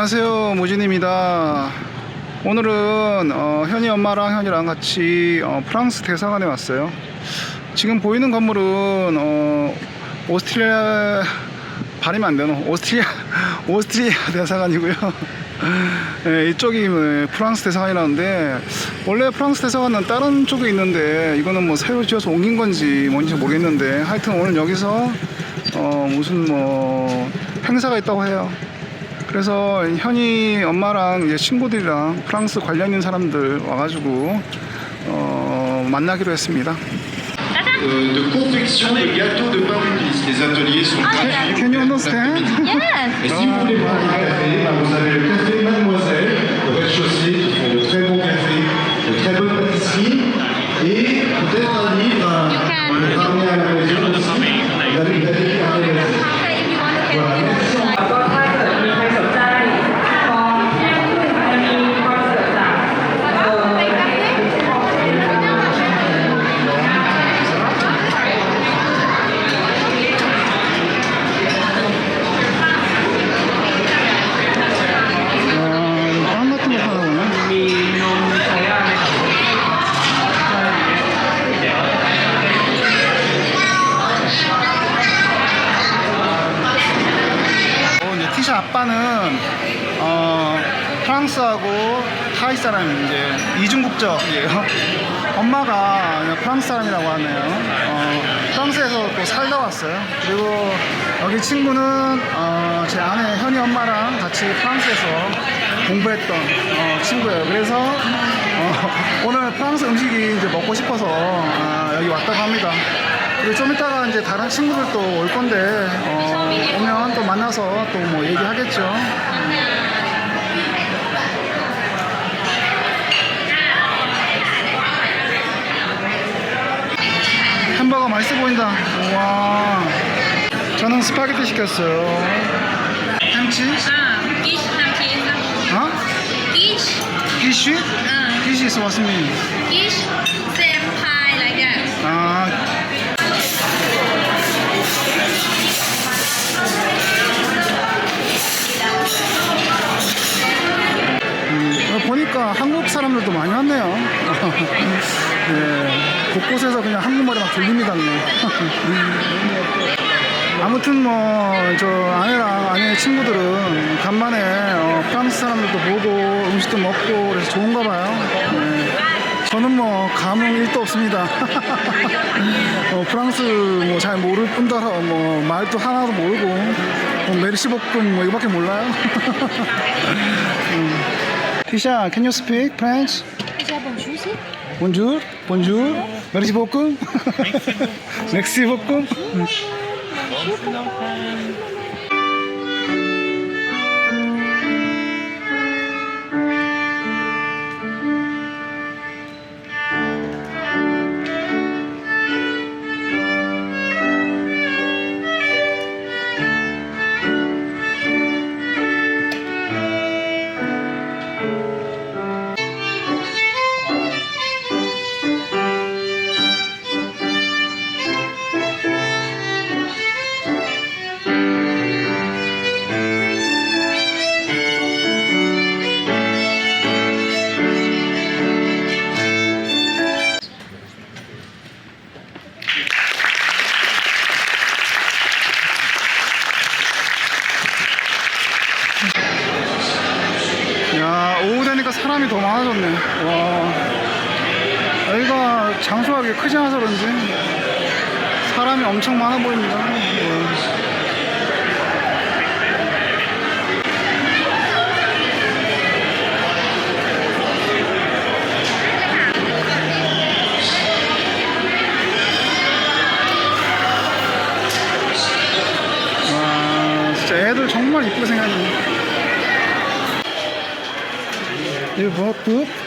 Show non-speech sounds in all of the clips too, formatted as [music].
안녕하세요 모진입니다. 오늘은 어, 현이 엄마랑 현이랑 같이 어, 프랑스 대사관에 왔어요. 지금 보이는 건물은 어, 오스트리아 발음이 안 되노 오스트리아 [laughs] 오스트리아 대사관이고요. [laughs] 네, 이쪽이 뭐 프랑스 대사관이라는데 원래 프랑스 대사관은 다른 쪽에 있는데 이거는 뭐 새로 지어서 옮긴 건지 뭔지 모르겠는데 하여튼 오늘 여기서 어, 무슨 뭐 행사가 있다고 해요 그래서 현이 엄마랑 이제 친구들이랑 프랑스 관련 있는 사람들 와가지고 어, 만나기로 했습니다. euh, de confection de gâteaux de pain d'épices. Les ateliers sont gratuits. Can you understand? Et si vous voulez boire du café, ben, vous avez le café Mademoiselle 프랑스하고 타이 사람이 이제 이중 국적이에요. 엄마가 프랑스 사람이라고 하네요. 어, 프랑스에서 또 살다 왔어요. 그리고 여기 친구는 어, 제 아내 현이 엄마랑 같이 프랑스에서 공부했던 어, 친구예요. 그래서 어, 오늘 프랑스 음식이 이제 먹고 싶어서 아, 여기 왔다고 합니다. 그리고 좀 이따가 이제 다른 친구들도 올 건데 어, 오면 또 만나서 또 뭐 얘기하겠죠. 햄버거 맛있어 보인다. 와. 저는 스파게티 시켰어요. 햄치? Ah, quiche ham cheese. 어? Quiche. 기쉬? Uh, 기쉬 is what mean? quiche. Same pie like that. 아, 한국 사람들도 많이 왔네요. 네, [laughs] 곳곳에서 그냥 한국말이 막 들립니다. [laughs] 아무튼 뭐 저 아내랑 아내 친구들은 간만에 어, 프랑스 사람들도 보고 음식도 먹고 그래서 좋은가 봐요. 네. 저는 뭐 감흥 1도 없습니다. [laughs] 어, 프랑스 뭐 잘 모를 뿐더러 뭐 말도 하나도 모르고 뭐 메르시 볶음 뭐 이거밖에 몰라요. Tisha, can you speak French? Bonjour, bonjour. Merci beaucoup. [laughs] Merci beaucoup. 여기가 장소가 게 크지 않아서 그런지 사람이 엄청 많아 보입니다 와. 와 진짜 애들 정말 이쁘게 생겼네 이거 뭐?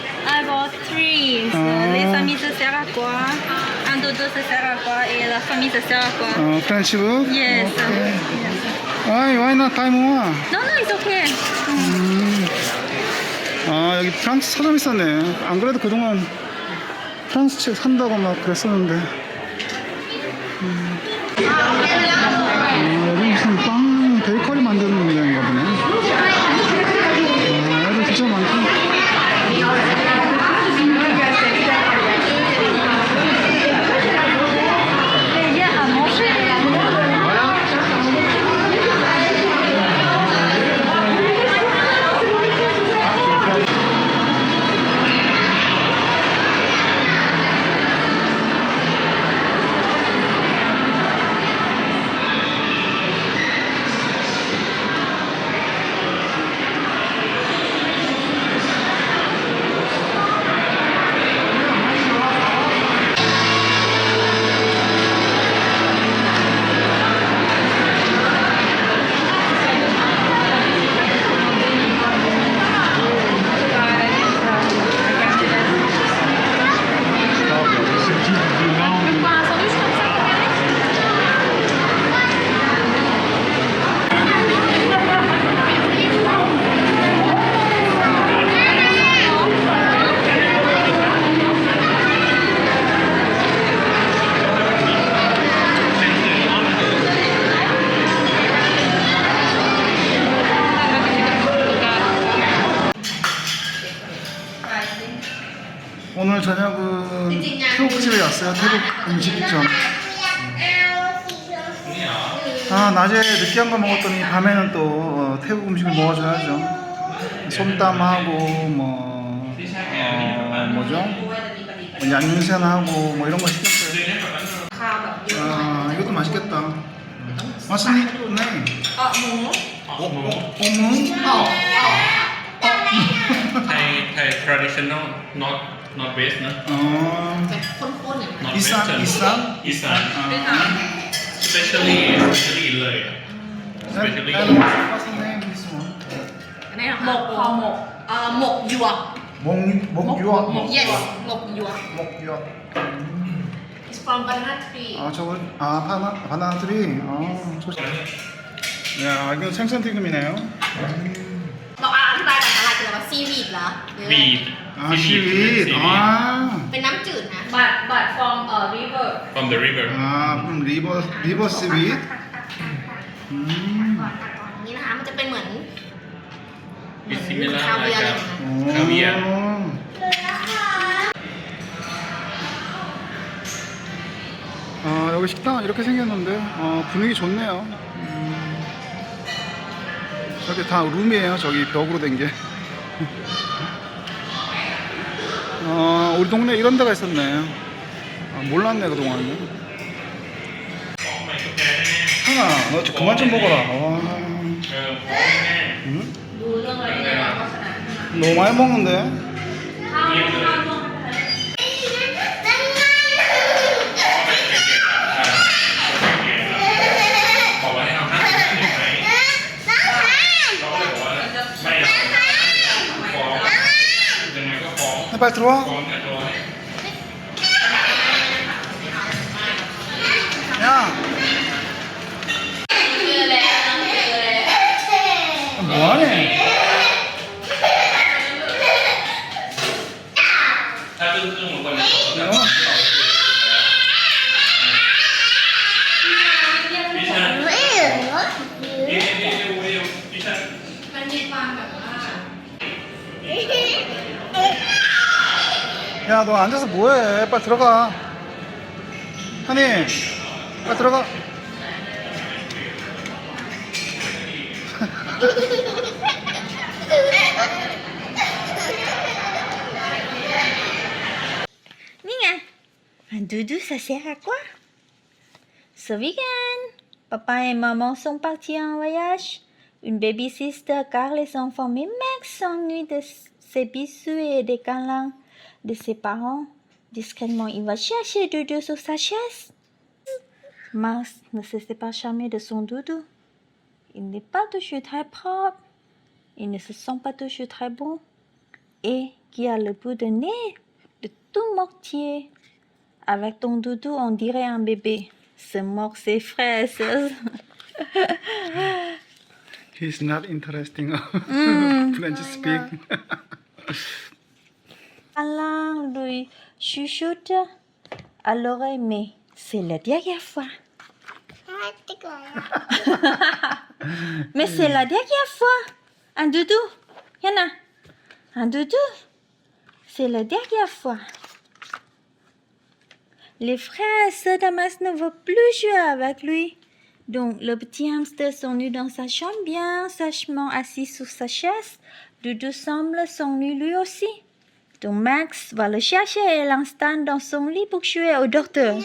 Three. Ah. les familles de Seracois, un dodo de Seracois et la famille de Seracois. 어, 프렌치북? Yes. 오케이. 아이, why not time one? No, no, it's okay. 아, 여기 프랑스 서점 있었네. 안 그래도 그동안 프랑스 책 산다고 막 그랬었는데. 음. 저녁은 태국집에 왔어요. 태국 음식점. 아 낮에 느끼한 거 먹었더니 밤에는 또 어, 태국 음식을 먹어줘야죠. 솜땀하고 뭐 어, 뭐죠? 뭐 양념새하고 뭐 이런 거 시켰어요. 아 이것도 맛있겠다. 맛있네. Ờ, mù. 어묵? Thai Thai traditional not not West นะ 어 ข้นๆอย่างนั้น not 이산 Western 이산. Eastern 아. especially especially เลยอะ especially That- that- what's the name this one? อันนี้หมกพอหมกเอ่อหมกหยวก 목 목유학. yes หมกหยวก 목유학. it's from banana tree 아 저거 아 바나 바나나 트리. 아 저. 야 이거 생선 튀김이네요. บอกอ่ะอธิบายภาษาอะไรคืออะไรว่าซีวีดเหรอหรืออะไร บีบ 아 시윗. 아. เป็นน้ำจืดนะ but but from a river from the river 아 그럼 리버 리버 시윗. 음. อย่างนี้นะคะมันจะเป็นเหมือน is similar คาเวีย like ร์อะไร a อย่างเงี้ย caviar 아 여기 식당 이렇게 생겼는데 어, 분위기 좋네요. 음. 저기 다 룸이에요. 저기 벽으로 된 게. 어, 우리 동네 이런 데가 있었네. 아, 몰랐네, 그 동안. 하나, 어, 너 그만 좀 먹어라. 와. 응? 뭐, 너무 많이 먹는데? 아, Na patro. Ya. Bole. Thank you. 야, 너 앉아서 뭐해? 빨리 들어가. 하니, 빨리 들어가. Nia, un doudou, ça sert à quoi Ce week-end, papa et maman sont partis en voyage. Une baby sister car les enfants, mais Max s'ennuie de ses bisous et des câlins de ses parents. Discrètement, il va chercher doudou sur sa chaise. Max ne se sépare jamais de son doudou. Il n'est pas toujours très propre. Il ne se sent pas toujours très bon. Et qui a le bout de nez de tout mortier. Avec ton doudou, on dirait un bébé. Se moque ses frères. He's not interesting. Mm. [laughs] French speak. Lui chuchote à l'oreille, mais c'est la dernière fois. [laughs] mais c'est la dernière fois. Un doudou. Yana. Un doudou. C'est la dernière fois. Les frères et sœurs d'Amas ne veulent plus jouer avec lui. Donc, le petit hamster s'ennuie dans sa chambre, bien sagement assis sur sa chaise. Doudou semble s'ennuyer lui aussi. Donc, Max va le chercher et l'installe dans son lit pour jouer au docteur.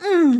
Hmm.